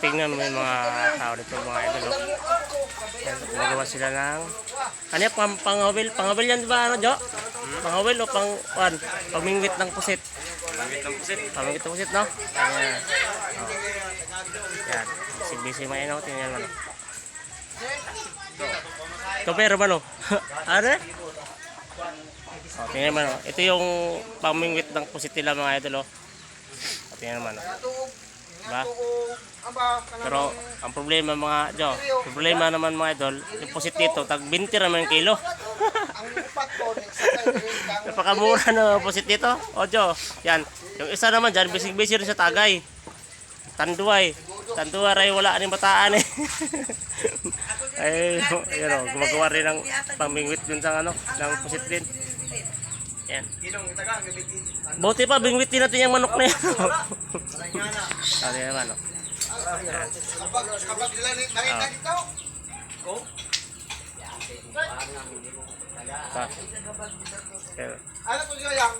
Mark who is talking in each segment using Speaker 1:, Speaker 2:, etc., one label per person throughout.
Speaker 1: tingnan mo yung mga tao dito mga idol. oh. Yan, Gumagawa sila ng ano yan, pang, pangawil, pangawil yan di ba ano Jo? Pangawil o pang, pan, pamingwit ng pusit.
Speaker 2: Pangit ng pusit.
Speaker 1: Pamingwit ng pusit no? Ayan. Oh. Yan, busy-busy mga ino, tingnan mo. no? Ito pero ba no? ano? Oh, tingnan mo no? Ito yung pamingwit ng pusit nila mga idol oh. Oh, tingnan mo no? Diba? Pero ang problema mga Jo, problema naman mga idol, yung pusit dito, tag 20 naman kilo. Napakamura na pusit dito. O Jo, yan. Yung isa naman dyan, bisig-bisig rin sa tagay. Tanduay. Tanduay ray wala ni bataan eh. Ay, yun o, gumagawa rin ng pamingwit dun sa ano, ng pusit din. Yan. Buti pa, bingwit din natin yung manok na yan. Ano naman, no?
Speaker 3: Kapag, nila ni- nakita dito,
Speaker 1: Ta. Kaya,
Speaker 3: ano ko siya yang?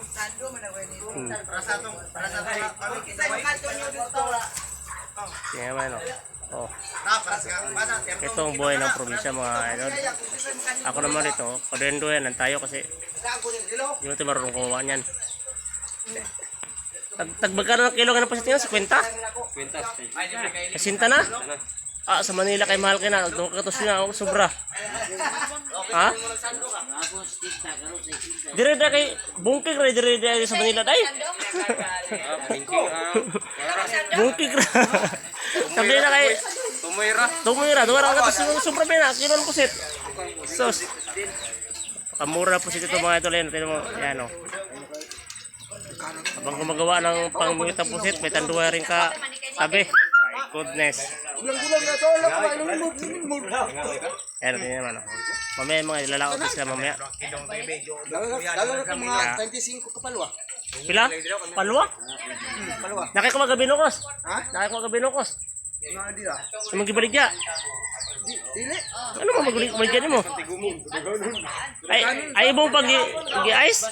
Speaker 1: hmm.
Speaker 3: Para sa itong, para sa itong, para kita
Speaker 1: Yan naman, no? Oh,
Speaker 3: Na, para sa, para sa,
Speaker 1: ito ang buhay ng probinsya mga idol. Ako naman ito, kadendo yan lang tayo kasi hindi natin marunong kumuha niyan. Tag tagbagkano ng kilo ka ng pasitin sa kwenta?
Speaker 2: Kwenta.
Speaker 1: Kasinta na? Ah, sa Manila kay mahal ka na. Katos na ako sobra. Ha? Dire da kay bungkig ra dire da sa Manila dai.
Speaker 2: Ah. Ah,
Speaker 1: Bungkig ra. Sabi na kay
Speaker 2: Tumoyra.
Speaker 1: Tumira, duwa ra katos yung sobra ba na kilo ng pusit. Sos. Kamura po ito mga ito len. Tingnan mo, yan o. Habang gumagawa ng pangmungit ng pusit, may tanduwa rin ka tabi. Goodness. Ayan, tingnan naman o. Mamaya mga ilalakot din sila mamaya.
Speaker 3: Lalo na kang mga 25 kapalwa.
Speaker 1: Pila? Palwa?
Speaker 3: Palwa.
Speaker 1: Nakay ko magabinukos.
Speaker 3: Ha?
Speaker 1: Nakay ko magabinukos.
Speaker 3: Mga di ah.
Speaker 1: Sa mga gibaligya.
Speaker 3: Di, dili.
Speaker 1: Ano mo magaligya mo? Ay, ay mo pag gi-ice?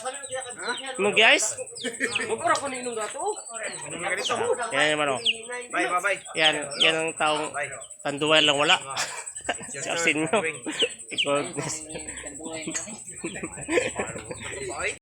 Speaker 1: Mo gi-ice?
Speaker 2: Mupura ko ninong gato.
Speaker 1: Yan naman o.
Speaker 2: Bye, bye, bye.
Speaker 1: Yan, yan ang taong tanduan lang wala. Sa asin mo. Goodness.